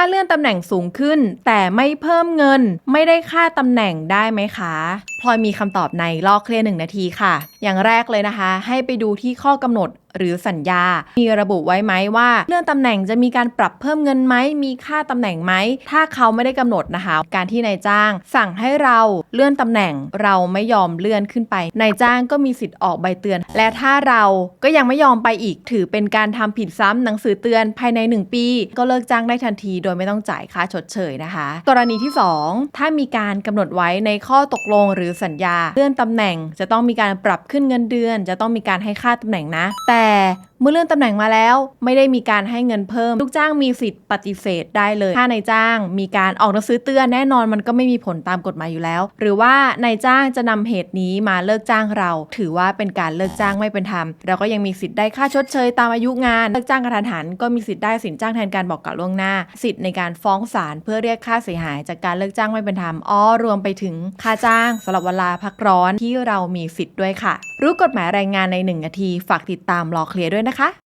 ถ้าเลื่อนตำแหน่งสูงขึ้น แต่ไม่เพิ่มเงิน ไม่ได้ค่าตำแหน่งได้ไหมคะ พลอยมีคำตอบในลอกเคลียร์หนึ่งนาทีค่ะ อย่างแรกเลยนะคะ ให้ไปดูที่ข้อกำหนดหรือสัญญา มีระบุไว้ไหมว่าเลื่อนตำแหน่งจะมีการปรับเพิ่มเงินไหม มีค่าตำแหน่งไหม ถ้าเขาไม่ได้กำหนดนะคะ การที่นายจ้าง สั่งให้เราเลื่อนตำแหน่งเราไม่ยอมเลื่อนขึ้นไป นายจ้างก็มีสิทธิ์ออกใบเตือน และถ้าเราก็ยังไม่ยอมไปอีก ถือเป็นการทำผิดซ้ำหนังสือเตือนภายใน 1 ปี ก็เลิกจ้างได้ทันทีโดยไม่ต้องจ่ายค่าชดเชยนะคะ กรณีที่ 2 ถ้ามีการกำหนดไว้ในข้อตกลงหรือสัญญาเลื่อนตำแหน่ง จะต้องมีการปรับขึ้นเงินเดือน จะต้องมีการให้ค่าตำแหน่งนะ แต่เมื่อเลื่อนตำแหน่งมาแล้ว ไม่ได้มีการให้เงินเพิ่ม ลูกจ้างมีสิทธิ์ปฏิเสธได้เลย ถ้านายจ้างมีการออกหนังสือเตือนแน่นอนมันก็ไม่มีผลตามกฎหมายอยู่แล้ว หรือว่านายจ้างจะนำเหตุนี้มาเลิกจ้างเรา ถือว่าเป็นการเลิกจ้างไม่เป็นธรรม เราก็ยังมีสิทธิ์ได้ค่าชดเชยตามอายุงาน เลิกจ้างกระทันหัน ก็มีสิทธิ์ได้สินจ้างแทนการบอกกล่าวล่วงหน้า สิทธิ์ในการฟ้องศาลเพื่อเรียกค่าเสียหาย จากการเลิกจ้างไม่เป็นธรรม อ้อรวมไปถึงค่าจ้างสำหรับเวลาพักร้อนที่เรามีสิทธิ์ด้วยค่ะ รู้กฎหมายแรงงานในหนึ่งนาที ฝากติดตามรอเคลียร์ด้วยนะคะ